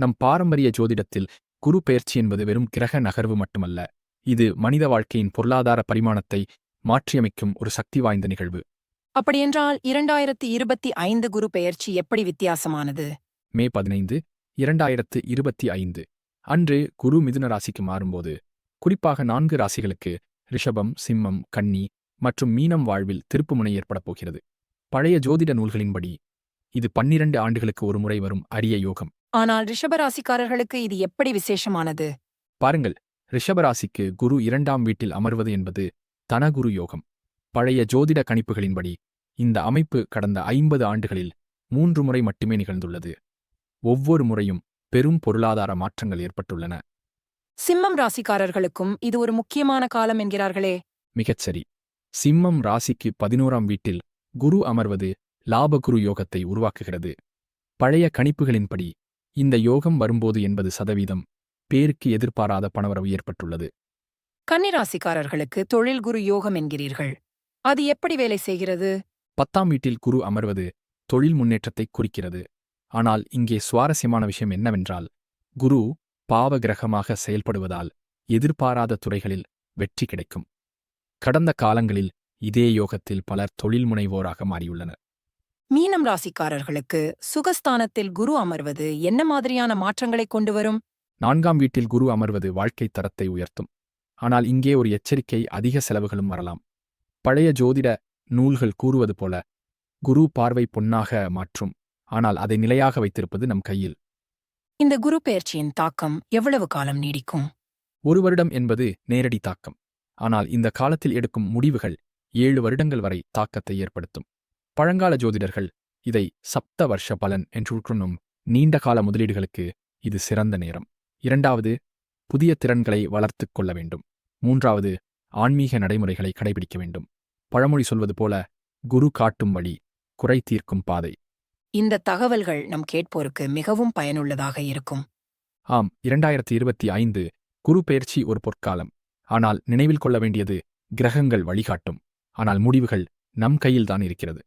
நம் பாரம்பரிய ஜோதிடத்தில் குரு பெயர்ச்சி என்பது வெறும் கிரக நகர்வு மட்டுமல்ல இது மனித வாழ்க்கையின் பொருளாதார பரிமாணத்தை மாற்றியமைக்கும் ஒரு சக்தி வாய்ந்த நிகழ்வு. அப்படியென்றால் இரண்டாயிரத்தி இருபத்தி ஐந்து குரு பெயர்ச்சி எப்படி வித்தியாசமானது? மே பதினைந்து இரண்டாயிரத்து இருபத்தி ஐந்து. அன்று குரு மிதுன ராசிக்கு மாறும்போது குறிப்பாக நான்கு ராசிகளுக்கு ரிஷபம் சிம்மம் கன்னி மற்றும் மீனம் வாழ்வில் திருப்புமுனை ஏற்படப் போகிறது. பழைய ஜோதிட நூல்களின்படி இது பன்னிரண்டு ஆண்டுகளுக்கு ஒரு முறை வரும் அரிய யோகம். ஆனால் ரிஷபராசிக்காரர்களுக்கு இது எப்படி விசேஷமானது? பாருங்கள் ரிஷபராசிக்கு குரு இரண்டாம் வீட்டில் அமர்வது என்பது தனகுரு யோகம். பழைய ஜோதிட கணிப்புகளின்படி இந்த அமைப்பு கடந்த ஐம்பது ஆண்டுகளில் மூன்று முறை மட்டுமே நிகழ்ந்துள்ளது. ஒவ்வொரு முறையும் பெரும் பொருளாதார மாற்றங்கள் ஏற்பட்டுள்ளன. சிம்மம் ராசிக்காரர்களுக்கும் இது ஒரு முக்கியமான காலம் என்கிறார்களே. மிகச் சரி. சிம்மம் ராசிக்கு பதினோராம் வீட்டில் குரு அமர்வது லாபகுரு யோகத்தை உருவாக்குகிறது. பழைய கணிப்புகளின்படி இந்த யோகம் வரும்போது எண்பது சதவீதம் பேருக்கு எதிர்பாராத பணவரவு ஏற்பட்டுள்ளது. கன்னிராசிக்காரர்களுக்கு தொழில் குரு யோகம் என்கிறீர்கள். அது எப்படி வேலை செய்கிறது? பத்தாம் வீட்டில் குரு அமர்வது தொழில் முன்னேற்றத்தை குறிக்கிறது. ஆனால் இங்கே சுவாரஸ்யமான விஷயம் என்னவென்றால் குரு பாவ கிரகமாக செயல்படுவதால் எதிர்பாராத துறைகளில் வெற்றி கிடைக்கும். கடந்த காலங்களில் இதே யோகத்தில் பலர் தொழில் முனைவோராக மாறியுள்ளனர். மீனம் ராசிக்காரர்களுக்கு சுகஸ்தானத்தில் குரு அமர்வது என்ன மாதிரியான மாற்றங்களை கொண்டு வரும்? நான்காம் வீட்டில் குரு அமர்வது வாழ்க்கைத் தரத்தை உயர்த்தும். ஆனால் இங்கே ஒரு எச்சரிக்கை அதிக செலவுகளும் வரலாம். பழைய ஜோதிட நூல்கள் கூறுவது போல குரு பார்வை பொன்னாக மாற்றும். ஆனால் அதை நிலையாக வைத்திருப்பது நம் கையில். இந்த குரு பெயர்ச்சியின் தாக்கம் எவ்வளவு காலம் நீடிக்கும்? ஒரு வருடம் என்பது நேரடி தாக்கம். ஆனால் இந்த காலத்தில் எடுக்கும் முடிவுகள் ஏழு வருடங்கள் வரை தாக்கத்தை ஏற்படுத்தும். பழங்கால ஜோதிடர்கள் இதை சப்த வருஷ பலன் என்று உட்கொள்ளும் நீண்ட கால முதலீடுகளுக்கு இது சிறந்த நேரம். இரண்டாவது புதிய திறன்களை வளர்த்துக் கொள்ள வேண்டும். மூன்றாவது ஆன்மீக நடைமுறைகளை கடைபிடிக்க வேண்டும். பழமொழி சொல்வது போல குரு காட்டும் வழி குறை தீர்க்கும் பாதை. இந்த தகவல்கள் நம் கேட்போருக்கு மிகவும் பயனுள்ளதாக இருக்கும். ஆம் இரண்டாயிரத்தி இருபத்தி ஐந்து குரு பெயர்ச்சி ஒரு பொற்காலம். ஆனால் நினைவில் கொள்ள வேண்டியது கிரகங்கள் வழிகாட்டும். ஆனால் முடிவுகள் நம் கையில்தான் இருக்கிறது.